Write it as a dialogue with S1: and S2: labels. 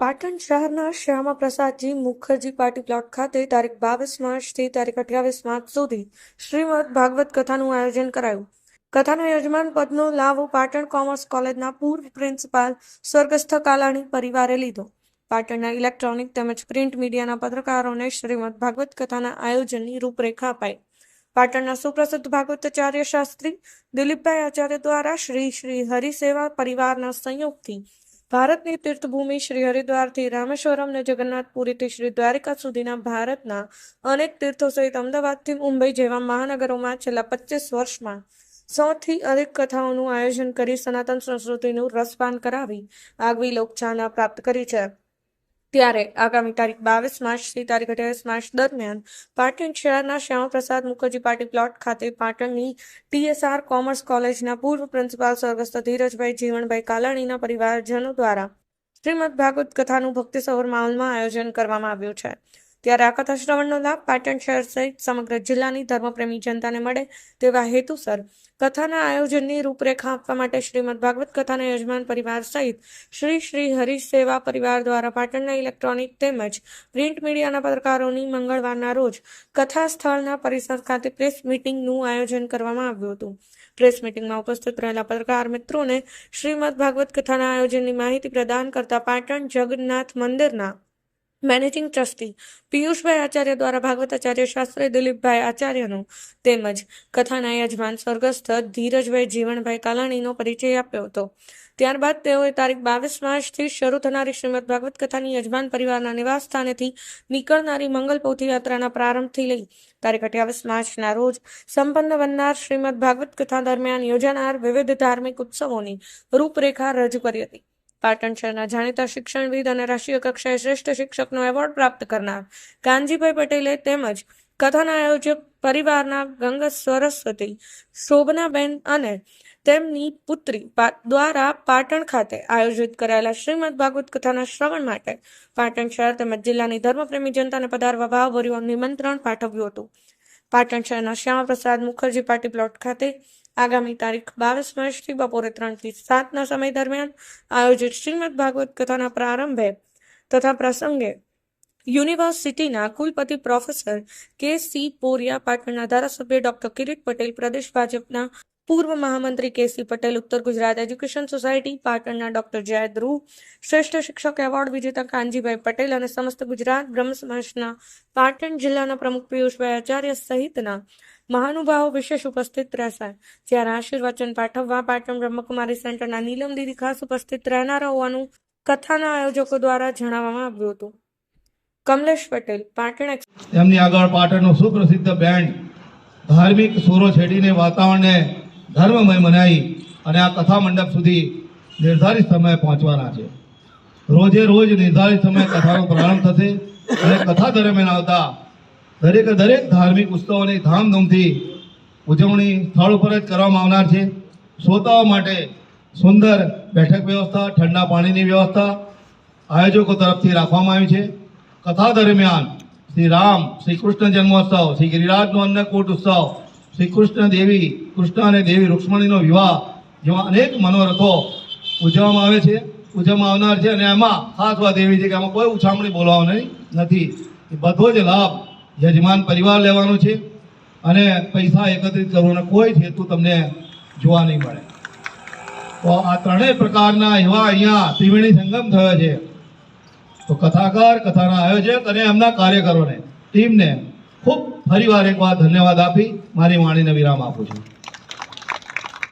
S1: પાટણ શહેરના Shyama Prasadji Mukherjee party plot ખાતે તારીખ બાવીસ માર્ચથી તારીખ અઠ્યાવીસ માર્ચ સુધી શ્રીમદ ભાગવત કથાનું આયોજન કરાયું. કથાના યજમાન પદનો લાભ પાટણ કોમર્સ કોલેજના પૂર્વ પ્રિન્સિપાલ સ્વર્ગસ્થ કાલાણી પરિવારે લીધો. પાટણના ઇલેક્ટ્રોનિક તેમજ પ્રિન્ટ મીડિયાના પત્રકારોને શ્રીમદ ભાગવત કથાના આયોજનની રૂપરેખા અપાઈ. પાટણના સુપ્રસિદ્ધ ભાગવતાચાર્ય શાસ્ત્રી દિલીપભાઈ આચાર્ય દ્વારા શ્રી શ્રી હરિસેવા પરિવારના સંયોગથી ભારતની તીર્થભૂમિ શ્રી હરિદ્વારથી રામેશ્વરમ ને જગન્નાથપુરીથી શ્રી દ્વારિકા સુધીના ભારતના અનેક તીર્થો સહિત અમદાવાદથી મુંબઈ જેવા મહાનગરોમાં છેલ્લા પચીસ વર્ષમાં સૌથી અધિક કથાઓનું આયોજન કરી સનાતન સંસ્કૃતિનું રસપાન કરાવી આગવી લોકચાહના પ્રાપ્ત કરી છે. ત્યારે આગામી તારીખ બાવીસ માર્ચથી તારીખ અઠ્યાવીસ માર્ચ દરમિયાન પાટણ શહેરના શ્યામાપ્રસાદ મુખર્જી પાર્ટી પ્લોટ ખાતે પાટણની ટીએસઆર કોમર્સ કોલેજના પૂર્વ પ્રિન્સિપાલ સ્વર્ગસ્થ ધીરજભાઈ જીવણભાઈ કાલાણીના પરિવારજનો દ્વારા શ્રીમદ ભાગવત કથાનું ભક્તિસભર માહોલમાં આયોજન કરવામાં આવ્યું છે. ત્યારે આ કથા શ્રવણનો લાભ પાટણ શહેર સહિત સમગ્ર જિલ્લાની ધર્મપ્રેમી જનતાને મળે તેવા હેતુસર કથાના આયોજનની રૂપરેખા આપવા માટે શ્રીમદ ભાગવત કથાના યજમાન પરિવાર સહિત શ્રી શ્રી હરીશ સેવા પરિવાર દ્વારા પાટણના ઇલેક્ટ્રોનિક તેમજ પ્રિન્ટ મીડિયાના પત્રકારોની મંગળવારના રોજ કથા સ્થળના પરિસર ખાતે પ્રેસ મીટિંગનું આયોજન કરવામાં આવ્યું હતું. પ્રેસ મીટિંગમાં ઉપસ્થિત રહેલા પત્રકાર મિત્રોને શ્રીમદ ભાગવત કથાના આયોજનની માહિતી પ્રદાન કરતા પાટણ જગન્નાથ મંદિરના મેનેજિંગ ટ્રસ્ટી પિયુષભાઈ આચાર્ય દ્વારા ભાગવત આચાર્ય શાસ્ત્રી દિલીપભાઈ આચાર્યનો તેમજ કથાના યજમાન સ્વર્ગસ્થ ધીરજભાઈ જીવણભાઈ કાલાણીનો પરિચય આપ્યો હતો. ત્યારબાદ તેઓએ તારીખ બાવીસ માર્ચથી શરૂ થનારી શ્રીમદ ભાગવત કથાની યજમાન પરિવારના નિવાસ સ્થાનેથી નીકળનારી મંગલપોથી યાત્રાના પ્રારંભથી લઈ તારીખ અઠ્યાવીસ માર્ચના રોજ સંપન્ન બનનાર શ્રીમદ ભાગવત કથા દરમિયાન યોજાનાર વિવિધ ધાર્મિક ઉત્સવોની રૂપરેખા રજૂ કરી હતી. પાટણ શહેરના જાણીતા શિક્ષણવિદ અને રાષ્ટ્રીય કક્ષાએ શ્રેષ્ઠ શિક્ષકનો એવોર્ડ પ્રાપ્ત કરનાર કાનજીભાઈ પટેલે તેમજ કથાના આયોજક પરિવારના ગંગા સરસ્વતી, શોભનાબેન અને તેમની પુત્રી દ્વારા પાટણ ખાતે આયોજિત કરાયેલા શ્રીમદ ભાગવત કથાના શ્રવણ માટે પાટણ શહેર તેમજ જિલ્લાની ધર્મપ્રેમી જનતાને પધારવા ભાવભર્યું નિમંત્રણ પાઠવ્યું હતું. પાટણ શહેરના શ્યામાપ્રસાદ મુખર્જી પાર્ટી પ્લોટ ખાતે આગામી તારીખ બાવીસ માર્ચથી બપોરે ત્રણથી સાતના સમય દરમિયાન આયોજિત શ્રીમદ ભાગવત કથાના પ્રારંભે તથા પ્રસંગે યુનિવર્સિટીના કુલપતિ પ્રોફેસર કે સી પોરિયા પાટણના ધારાસભ્ય ડોક્ટર કિરીટ પટેલ પ્રદેશ ભાજપના પૂર્વ મહામંત્રી કેસી પટેલ, ઉત્તર ગુજરાત એજ્યુકેશન સોસાયટી, પાટણના ડોક્ટર જય ધ્રુવ શ્રેષ્ઠ શિક્ષક એવોર્ડ વિજેતા કાનજીભાઈ પટેલ અને સમસ્ત ગુજરાત બ્રહ્મ પાટણ જિલ્લાના પ્રમુખ પિયુષભાઈ આચાર્ય સહિતના મહાનુભાવો વિશેષ ઉપસ્થિત રહેશે. જ્યારે આશીર્વચન પાઠવવા પાટણ બ્રહ્મકુમારી સેન્ટરના નીલમ દીદી ખાસ ઉપસ્થિત રહેનારા હોવાનું કથાના આયોજકો દ્વારા જણાવવામાં આવ્યું હતું. કમલેશ પટેલ, પાટણ
S2: એમની આગળ પાટણનું સુપ્રસિદ્ધ બેન્ડ ધાર્મિક સુરો છેડીને વાતાવરણને ધર્મમય મનાવી અને આ કથા મંડપ સુધી નિર્ધારિત સમયે પહોંચવાના છે. રોજે રોજ નિર્ધારિત સમયે કથાનો પ્રારંભ થશે અને કથા દરમિયાન આવતા દરેકે દરેક ધાર્મિક ઉત્સવોની ધામધૂમથી ઉજવણી સ્થળ ઉપર જ કરવામાં આવનાર છે. શ્રોતાઓ માટે સુંદર બેઠક વ્યવસ્થા, ઠંડા પાણીની વ્યવસ્થા આયોજકો તરફથી રાખવામાં આવી છે. કથા દરમિયાન શ્રી રામ, શ્રી કૃષ્ણ જન્મોત્સવ, શ્રી ગિરિરાજનો અન્નકૂટ ઉત્સવ શ્રી કૃષ્ણ દેવી કૃષ્ણ અને દેવી રૂક્ષ્મણીનો વિવાહ જેવા અનેક મનોરથો ઉજવવામાં આવે છે, ઉજવવામાં આવનાર છે અને એમાં ખાસ વાત એવી છે કે આમાં કોઈ ઉછામણી બોલાવવાની નથી. એ બધો જ લાભ યજમાન પરિવાર લેવાનો છે અને પૈસા એકત્રિત કરવાનો કોઈ જ હેતુ તમને જોવા નહીં મળે. તો આ ત્રણેય પ્રકારના એવા અહીંયા ત્રિવેણી સંગમ થયો છે. તો કથાકાર, કથાના આયોજક અને એમના કાર્યકરોને, ટીમને ખૂબ ફરીવાર એકવાર ધન્યવાદ આપી. મારી વાણીને વિરામ આપું છું.